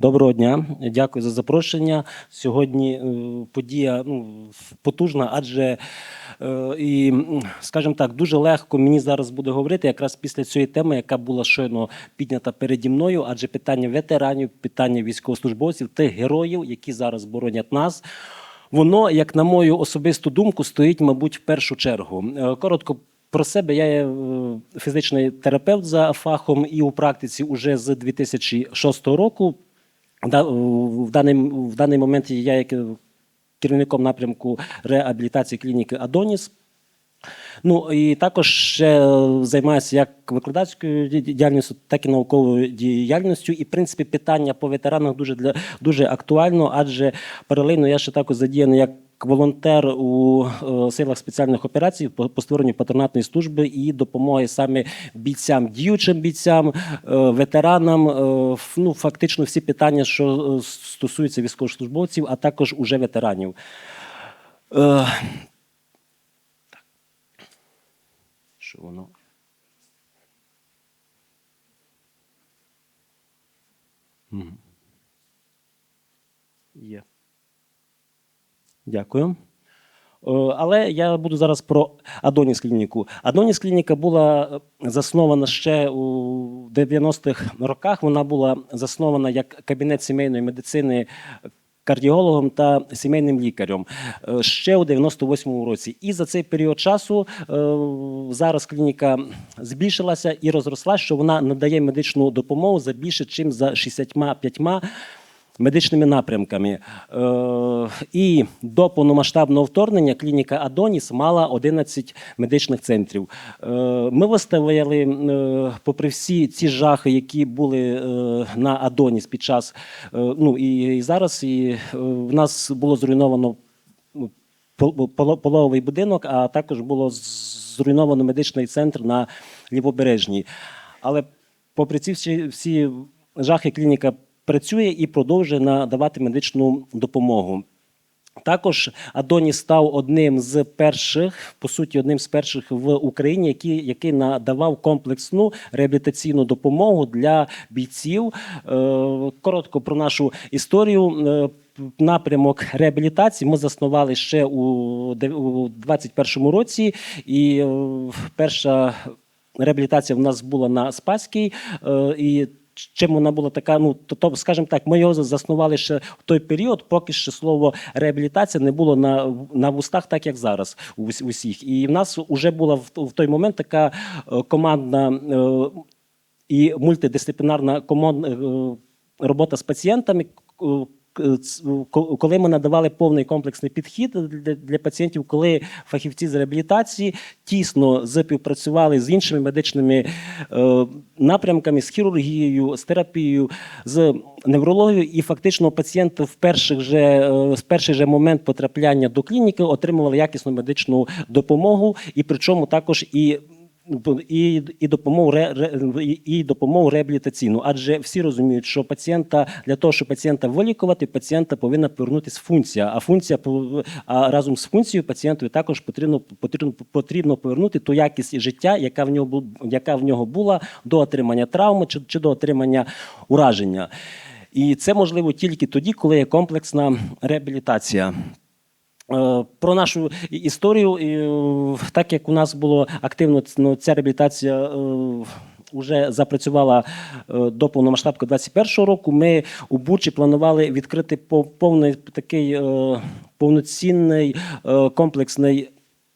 Доброго дня, дякую за запрошення. Сьогодні е, подія ну, потужна, адже е, і, скажімо так, дуже легко мені зараз буде говорити якраз після цієї теми, яка була щойно піднята переді мною, адже питання ветеранів, питання військовослужбовців, тих героїв, які зараз боронять нас. Воно, як на мою особисту думку, стоїть, мабуть, в першу чергу. Е, Коротко про себе я є фізичний терапевт за фахом і у практиці уже з 2006 року. В даний, в даний момент я як керівником напрямку реабілітації клініки Адоніс. Ну і також ще е, займаюся як викладацькою діяльністю, так і науковою діяльністю. І в принципі питання по ветеранах дуже для дуже актуально, адже паралельно я ще також задіяний як волонтер у е, силах спеціальних операцій по, створенню патронатної служби і допомоги саме бійцям, діючим бійцям, е, ветеранам. е, ну фактично всі питання, що стосуються військовослужбовців, а також уже ветеранів. Що воно. Мгм. Дякую. Е, Але я буду зараз про Адоніс клініку. Адоніс клініка була е, заснована ще у 90-х роках. Вона була заснована як кабінет сімейної медицини кардіологом та сімейним лікарем е, ще у 98-му році. І за цей період часу зараз клініка збільшилася і розросла, що вона надає медичну допомогу за більше, ніж за 65 медичними напрямками. Е, і до повномасштабного вторгнення клініка Адоніс мала 11 медичних центрів. Е, ми виставляли, е, попри всі ці жахи, які були на Адоніс під час, ну і, зараз, і в нас було зруйновано ну, пол- поло- пологовий будинок, а також було зруйновано медичний центр на лівобережній. Але попри ці всі, всі жахи, клініка працює і продовжує надавати медичну допомогу. Також Адоні став одним з перших, по суті, одним з перших в Україні, який, який надавав комплексну реабілітаційну допомогу для бійців. Е, Коротко про нашу історію. Е, Напрямок реабілітації ми заснували ще у дев- у 21-му році, і е, перша реабілітація в нас була на Спаській. І чим вона була така, ну то, скажімо так, ми його заснували ще в той період, поки ще слово реабілітація не було на, на вустах, так як зараз у усіх. І в нас вже була в, в той момент така е, командна е, і мультидисциплінарна команд, е, робота з пацієнтами. Е, Коли ми надавали повний комплексний підхід для, пацієнтів, коли фахівці з реабілітації тісно співпрацювали з іншими медичними е, напрямками, з хірургією, з терапією, з неврологією, і фактично пацієнти в перших же, е, в перший же момент потрапляння до клініки отримували якісну медичну допомогу, і причому також і і, і допомогу і- допомогу реабілітаційну. Адже всі розуміють, що пацієнта для того, щоб пацієнта вилікувати, пацієнта повинна повернутися функція. А функція а разом з функцією пацієнту також потрібно потрібно потрібно повернути ту якість життя, яка в нього яка в нього була до отримання травми чи, чи до отримання ураження. І це можливо тільки тоді, коли є комплексна реабілітація. Е, Про нашу історію, е, так як у нас було активно ну, ця реабілітація вже запрацювала е, до повномасштабки 21-го року. Ми у Бучі планували відкрити повний такий е, повноцінний е, комплексний.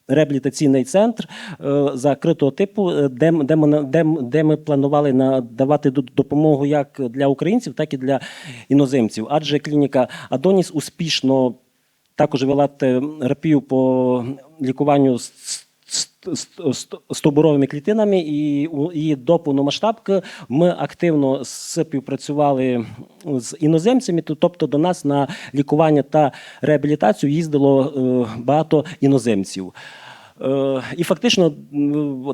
Реабілітаційний центр е, закритого типу, е, де, де, де, де ми планували надавати допомогу як для українців, так і для іноземців. Адже клініка Адоніс успішно також вела терапію по лікуванню стовбуровими клітинами, і, і до повномасштабки ми активно співпрацювали з іноземцями. Тобто до нас на лікування та реабілітацію їздило е, багато іноземців. Е, І фактично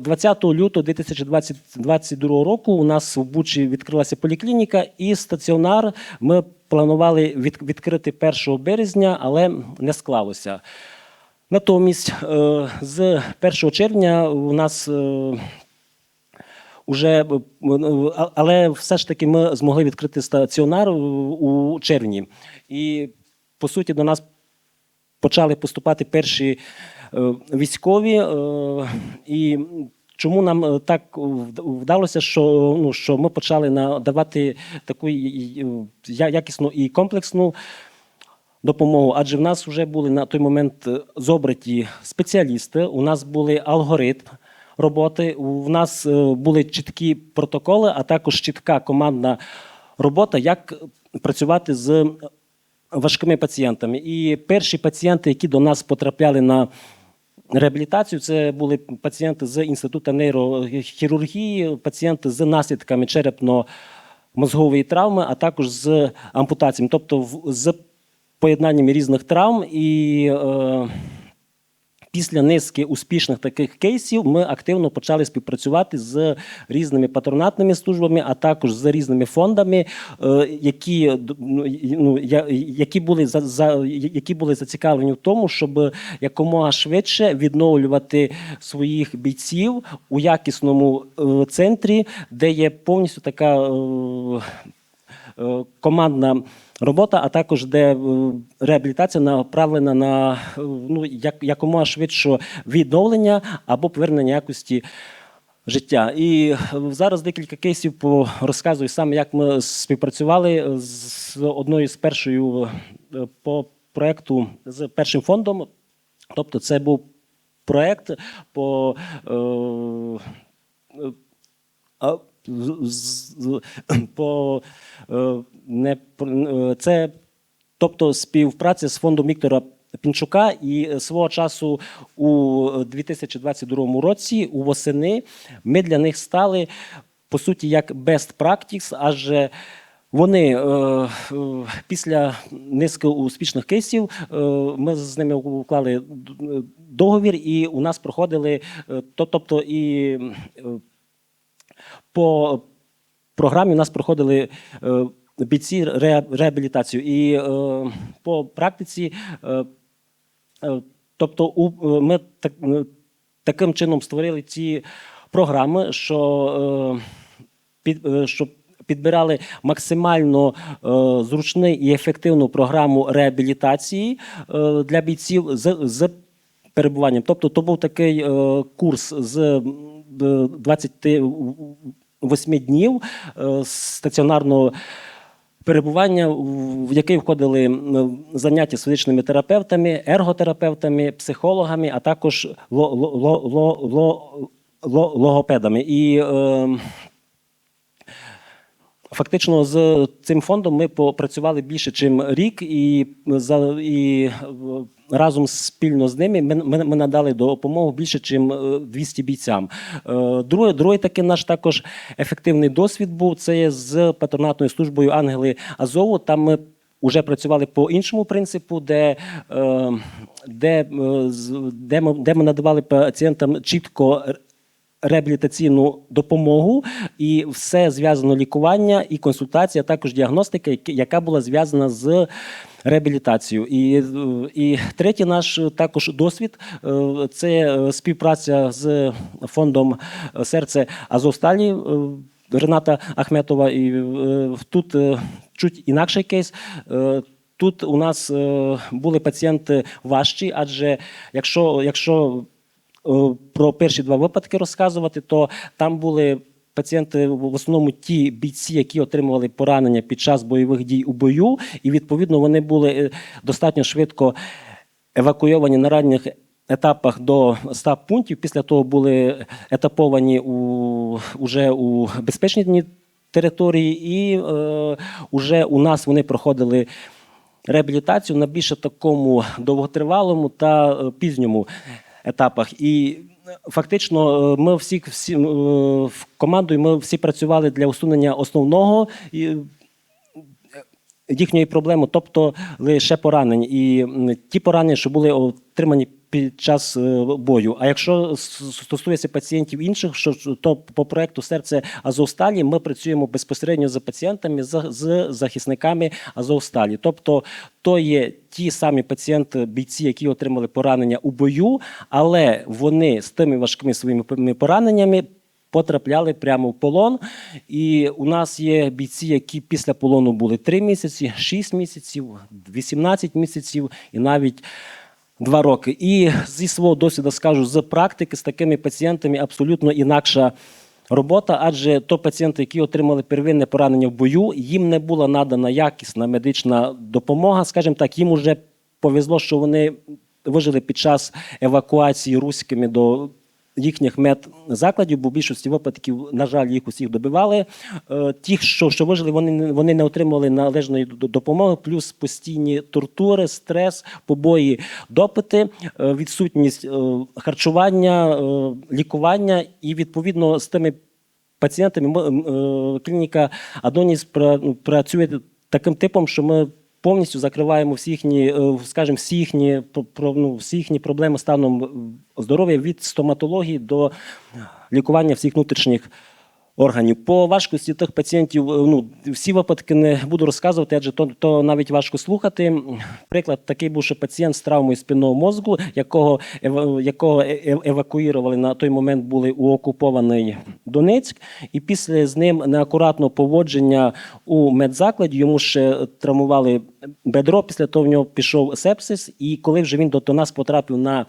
20 лютого 2022 року у нас в Бучі відкрилася поліклініка і стаціонар. Ми планували відкрити 1 березня, але не склалося. Натомість, е, з 1 червня у нас е, Уже, але все ж таки ми змогли відкрити стаціонар у- червні. І по суті до нас почали поступати перші військові. е, І чому нам е, так вдалося, що, ну, що ми почали надавати таку якісну і комплексну допомогу, адже в нас вже були на той момент е, зобраті спеціалісти, у нас були алгоритм роботи, у нас е, були чіткі протоколи, а також чітка командна робота, як працювати з важкими пацієнтами. І перші пацієнти, які до нас потрапляли на реабілітацію, це були пацієнти з інституту нейрохірургії, пацієнти з наслідками черепно-мозгової травми, а також з ампутаціями, тобто з поєднанням різних травм і. Е, Після низки успішних таких кейсів ми активно почали співпрацювати з різними патронатними службами, а також з різними фондами, е, які, ну, ну, які, були, за, за, які були зацікавлені в тому, щоб якомога швидше відновлювати своїх бійців у якісному е, центрі, де є повністю така. е, командна робота, а також де е, реабілітація направлена на е, ну, як, якомога швидше відновлення або повернення якості життя. І е, зараз декілька кейсів по розказую саме, як ми співпрацювали з одною з першою по проекту з першим фондом. Тобто, це був проект по. Е, по е, не е, це, тобто співпраця з фондом Віктора Пінчука, і свого часу у 2022 році, у восени, ми для них стали по суті як best practice, адже вони е, е, після низки успішних кейсів е, ми з ними уклали договір, і у нас проходили, е, то- тобто і е, по програмі у нас проходили е, бійці реабілітацію. І е, по практиці, е, тобто, у ми таким чином створили ці програми, що щоб Підбирали максимально е, зручну і ефективну програму реабілітації е, для бійців з, з перебуванням. Тобто, то був такий е, курс з 20 восьми днів е, стаціонарного перебування, в який входили заняття з фізичними терапевтами, ерготерапевтами, психологами, а також логопедами. І ем, Фактично з цим фондом ми попрацювали більше, ніж рік, і за і е, разом спільно з ними ми, ми, ми надали допомогу більше, ніж 200 бійцям. Друге, Другий, другий такий наш також ефективний досвід був це з патронатною службою Ангели Азову. Там ми вже працювали по іншому принципу, де, е, де, е, де, ми, де ми надавали пацієнтам чітко реабілітаційну допомогу, і все зв'язано лікування і консультація, також діагностика, яка була зв'язана з реабілітацією. І, і третій наш також досвід е, це співпраця з фондом серце Азовсталі. е, Рената Ахметова, і е, тут чуть інакший кейс. Тут у нас були пацієнти важчі, адже якщо, якщо про перші два випадки розказувати, то там були пацієнти в основному ті бійці, які отримували поранення під час бойових дій у бою, і відповідно вони були е, достатньо швидко евакуйовані на ранніх етапах до 100 пунктів. Після того були етаповані у, уже у безпечній території, і е, уже у нас вони проходили реабілітацію на більше такому довготривалому та е, пізньому етапах. І е, фактично е, ми всі, всі е, в командою ми всі працювали для усунення основного їхньої проблеми, тобто лише поранень. І ті поранення, що були отримані під час е, бою. А якщо стосується пацієнтів інших, що то по проекту серце Азовсталі ми працюємо безпосередньо з пацієнтами, з захисниками Азовсталі. Тобто, то є ті самі пацієнти, бійці, які отримали поранення у бою, але вони з тими важкими своїми пораненнями потрапляли прямо в полон. І у нас є бійці, які після полону були 3 місяці, 6 місяців, 18 місяців і навіть два роки. І зі свого досвіду скажу, з практики з такими пацієнтами абсолютно інакша. Робота, адже то пацієнти, які отримали первинне поранення в бою, їм не була надана якісна медична допомога. Скажімо так, їм уже повезло, що вони вижили під час евакуації руськими до їхніх медзакладів, бо в більшості випадків, на жаль, їх усіх добивали. Е, Ті, що, що вижили, вони, вони не отримали належної допомоги, плюс постійні тортури, стрес, побої, допити, е, відсутність е, харчування, лікування і відповідно з тими пацієнтами ми, клініка Адоніс ну, працює таким типом, що ми повністю закриваємо всі їхні, е, скажімо, всі їхні, ну, всі їхні проблеми станом здоров'я від стоматології до лікування всіх внутрішніх органів. По важкості тих пацієнтів, е, ну, всі випадки не буду розказувати, адже то, то навіть важко слухати. Приклад такий був, що пацієнт з травмою спинного мозку, якого, якого е- е- евакуювали на той момент, були у окупований Донецьк, і після з ним неакуратного поводження у медзакладі йому ще травмували бедро. Після того в нього пішов сепсис, і коли вже він до, до нас потрапив на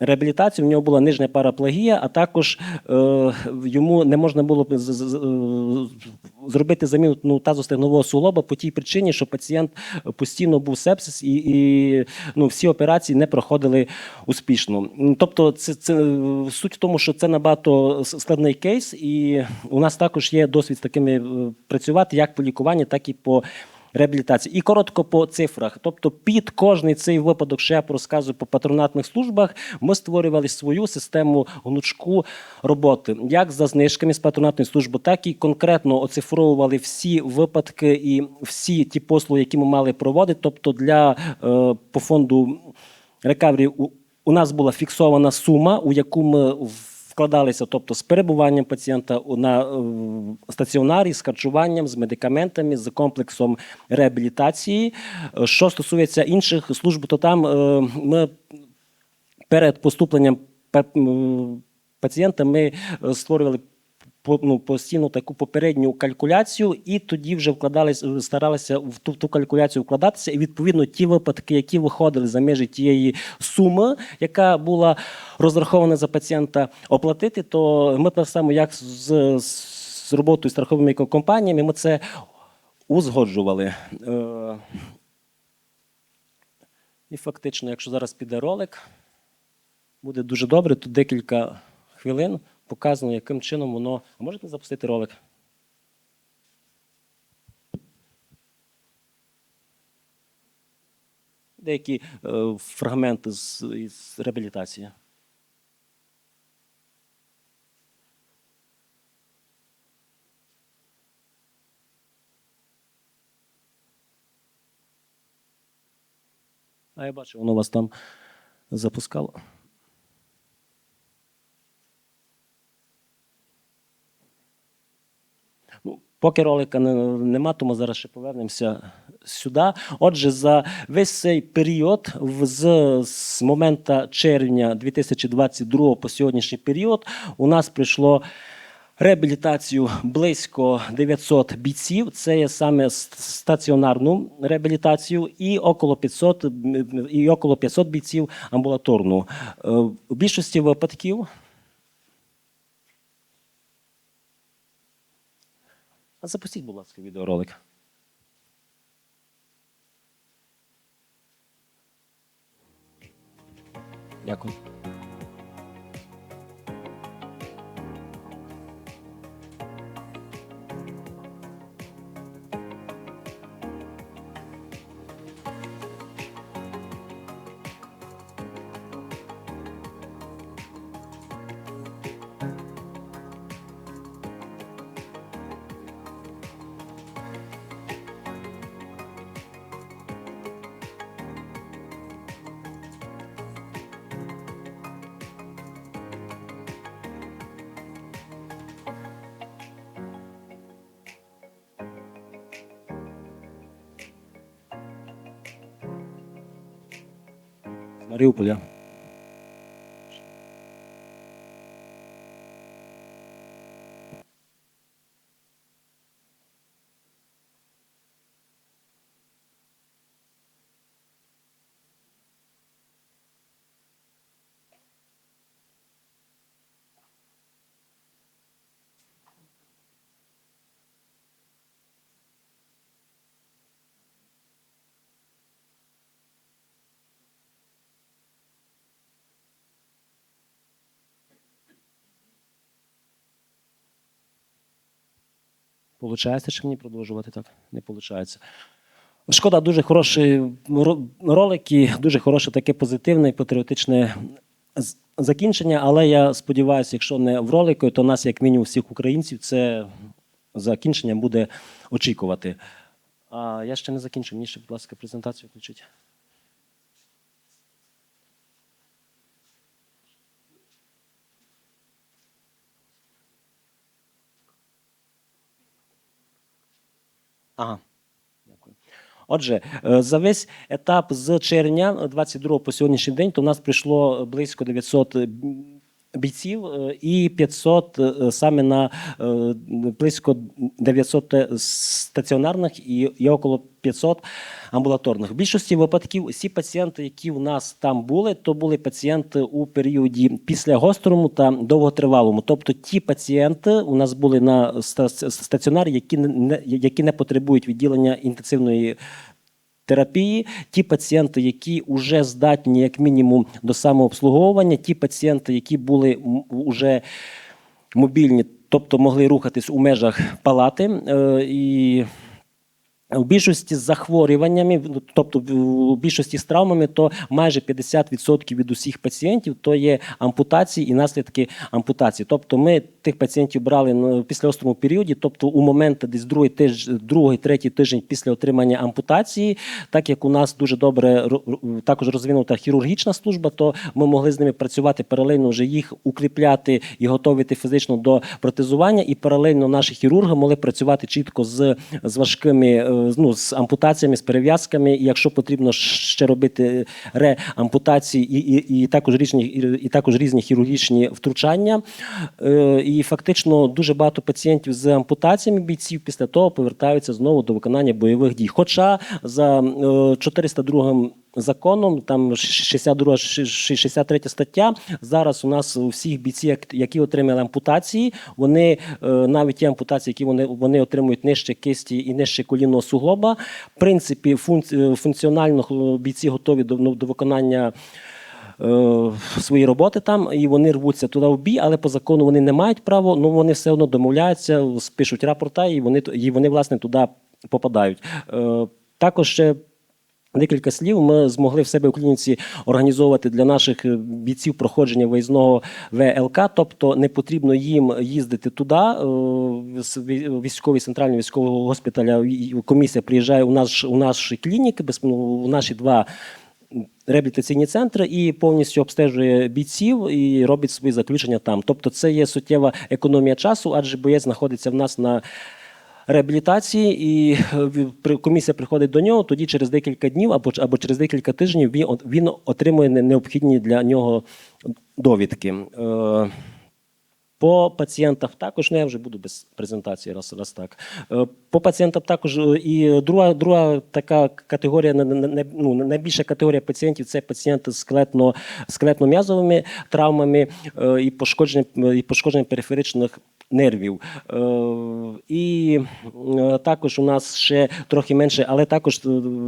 реабілітацію, в нього була нижня параплегія, а також е, йому не можна було з- зробити заміну ну, тазостегнового суглоба по тій причині, що пацієнт постійно був сепсис, і, і ну, всі операції не проходили успішно. Тобто, це, це суть в тому, що це набагато складний кейс, і у нас також є досвід з такими е, працювати як по лікуванні, так і по реабілітації. І коротко по цифрах. Тобто, під кожний цей випадок, що я розказую по патронатних службах, ми створювали свою систему гнучку роботи, як за знижками з патронатної служби, так і конкретно оцифровували всі випадки і всі ті послуги, які ми мали проводити. Тобто, для е, по фонду рекавері у, нас була фіксована сума, у яку ми вкладалися, тобто з перебуванням пацієнта на е, стаціонарі, з харчуванням, з медикаментами, з комплексом реабілітації. Е, Що стосується інших служб, то там е, ми перед поступленням пацієнта ми створювали ну, постійно таку попередню калькуляцію, і тоді вже вкладалися, старалися в ту, ту калькуляцію вкладатися. І відповідно ті випадки, які виходили за межі тієї суми, яка була розрахована за пацієнта, оплатити, то ми так само, як з, з роботою страховими компаніями, ми це узгоджували. Е, і фактично, якщо зараз піде ролик, буде дуже добре. Тут декілька хвилин показано, яким чином воно. А можете запустити ролик? Деякі е, фрагменти з, із реабілітації. А я бачу, воно вас там запускало. Ну, поки ролика нема, тому зараз ще повернемося сюди. Отже, за весь цей період, з, з моменту червня 2022 по сьогоднішній період, у нас прийшло реабілітацію близько 900 бійців. Це є саме стаціонарну реабілітацію, і около 500, і около 500 бійців амбулаторну. Е, У більшості випадків А запустіть, будь ласка, відеоролик. Дякую. З Получається, чи мені продовжувати так? Не виходить. Шкода, дуже хороший ро- ролик і дуже хороше таке позитивне і патріотичне закінчення. Але я сподіваюся, якщо не в ролику, то нас, як мінімум, всіх українців, це закінчення буде очікувати. А я ще не закінчив. Мені ще, будь ласка, презентацію включіть. Ага. Дякую. Отже, е, за весь етап з червня 22 по сьогоднішній день, то в нас прийшло близько 900 бійців е, і 500 е, саме на е, близько 900 стаціонарних і є около 500 амбулаторних. В більшості випадків всі пацієнти, які у нас там були, то були пацієнти у періоді після гострому та довготривалому. Тобто ті пацієнти у нас були на стаціонарі, які не які не потребують відділення інтенсивної терапії, ті пацієнти, які вже здатні як мінімум до самообслуговування, ті пацієнти, які були вже мобільні, тобто могли рухатись у межах палати. е, І у більшості з захворюваннями, тобто у більшості з травмами, то майже 50% від усіх пацієнтів то є ампутації і наслідки ампутації. Тобто ми тих пацієнтів брали ну, після острому періоді, тобто у момент десь другий тиж, другий, третій тиждень після отримання ампутації, так як у нас дуже добре також розвинута хірургічна служба, то ми могли з ними працювати паралельно вже їх укріпляти і готувати фізично до протезування, і паралельно наші хірурги могли працювати чітко з, з важкими е, ну, з ампутаціями, з перев'язками. І якщо потрібно ще робити реампутації, і, і, і також різні і, також різні хірургічні втручання. Е, І фактично дуже багато пацієнтів з ампутаціями бійців після того повертаються знову до виконання бойових дій. Хоча за е, 402 законом, там 62, 63 стаття. Зараз у нас у всіх бійців, які отримали ампутації, вони е, навіть ті ампутації, які вони, вони отримують нижче кисті і нижче колінного суглоба. В принципі, функціонально е, бійці готові до, ну, до виконання. е, Свої роботи там, і вони рвуться туди в бій, але по закону вони не мають права, ну вони все одно домовляються, пишуть рапорта, і вони, і вони власне туди попадають. Також ще Декілька слів ми змогли в себе в клініці організовувати для наших е, бійців проходження виїзного ВЛК, тобто не потрібно їм їздити туди. е, Військовий центральний військового госпіталя комісія приїжджає у наш у наші клініки, ну, у наші два реабілітаційні центри і повністю обстежує бійців і робить свої заключення там. Тобто, це є суттєва економія часу, адже боєць знаходиться в нас на реабілітації, і е, комісія приходить до нього. Тоді через декілька днів або, або через декілька тижнів він, отримує необхідні для нього довідки. По пацієнтах також, ну я вже буду без презентації, раз, раз так. Е, По пацієнтам також е, і друга, друга така категорія, ну, найбільша категорія пацієнтів це пацієнти з скелетно, скелетно-м'язовими травмами е, і пошкодженням, і пошкодженням периферичних нервів. І також у нас ще трохи менше, але також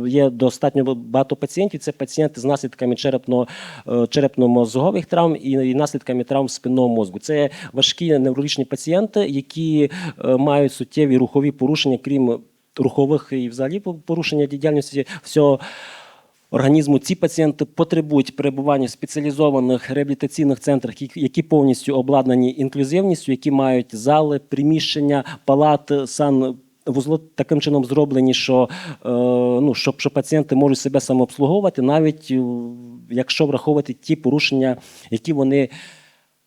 є достатньо багато пацієнтів. Це пацієнти з наслідками черепно, черепно-мозгових травм і наслідками травм спинного мозку. Це важкі неврологічні пацієнти, які е, мають суттєві рухові порушення, крім рухових і взагалі порушення діяльності всього. Організму ці пацієнти потребують перебування в спеціалізованих реабілітаційних центрах, які- повністю обладнані інклюзивністю, які мають зали, приміщення, палати, сан. Вузло таким чином зроблені, що, е, ну, щоб, що пацієнти можуть себе самообслуговувати, навіть якщо враховувати ті порушення, які вони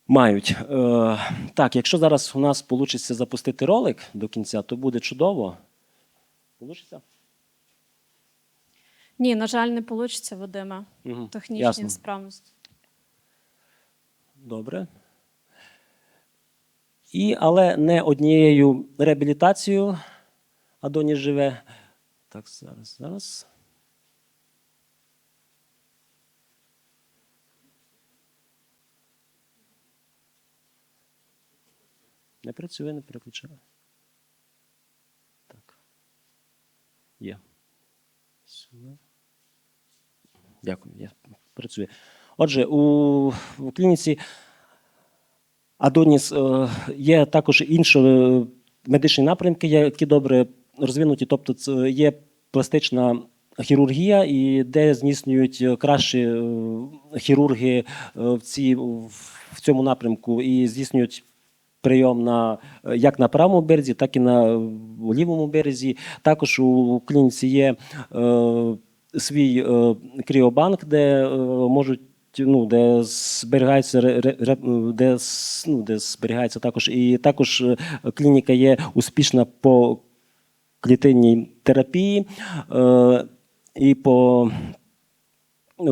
мають. Е, так, якщо зараз у нас вийде запустити ролик до кінця, то буде чудово. Получиться? Ні, на жаль, не вийде, Вадиме. Мгм, Технічні несправності. Добре. І, але не однією реабілітацією Адоніс живе. Так, зараз, зараз. Не працює, не переключає. Так. Є. Сюди. Дякую, я працює. Отже, у, у клініці Адоніс е, є також інша е, медичні напрямки, які добре розвинуті. Тобто, це є пластична хірургія, і де здійснюють кращі е, хірурги в, ці, в цьому напрямку і здійснюють прийом на е, як на правому березі, так і на е, лівому березі. Також у клініці є е, свій кріобанк, де можуть. Ну, де зберігається де, ну, де зберігається також і також клініка є успішна по клітинній терапії е, і по е,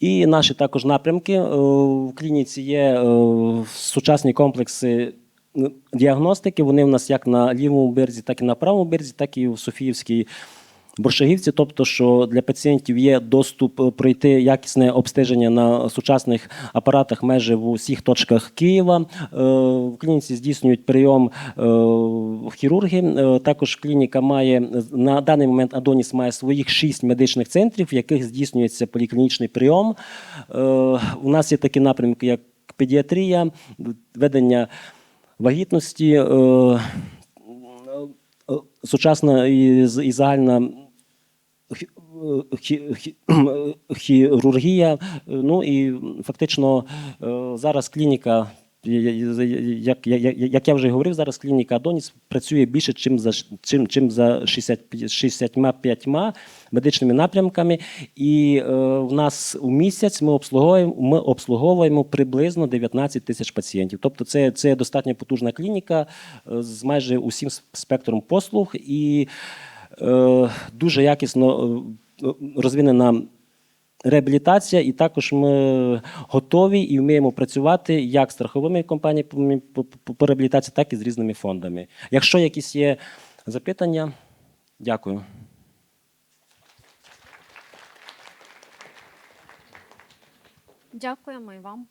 і наші також напрямки. Е, В клініці є е, сучасні комплекси діагностики. Вони в нас як на лівому березі, так і на правому березі, так і в Софіївській Боршагівці. Тобто, що для пацієнтів є доступ е, пройти якісне обстеження на сучасних апаратах майже в усіх точках Києва. Е, В клініці здійснюють прийом е, хірурги. Також клініка має на даний момент Адоніс має своїх шість медичних центрів, в яких здійснюється поліклінічний прийом. У нас є такі напрямки, як педіатрія, ведення вагітності. Сучасна і, і загальна хі- хі- хі- хірургія. Ну і фактично е, зараз клініка. Як, як, як, я вже говорив, зараз клініка Адоніс працює більше, чим за, чим, чим за 60, 65 медичними напрямками. І е, в нас у місяць ми обслуговуємо, ми обслуговуємо приблизно 19 тисяч пацієнтів. Тобто це, це достатньо потужна клініка е, з майже усім спектром послуг і е, дуже якісно е, розвинена реабілітація, і також ми готові і вміємо працювати як з страховими компаніями по, реабілітації, так і з різними фондами. Якщо якісь є запитання, дякую. Дякуємо і вам.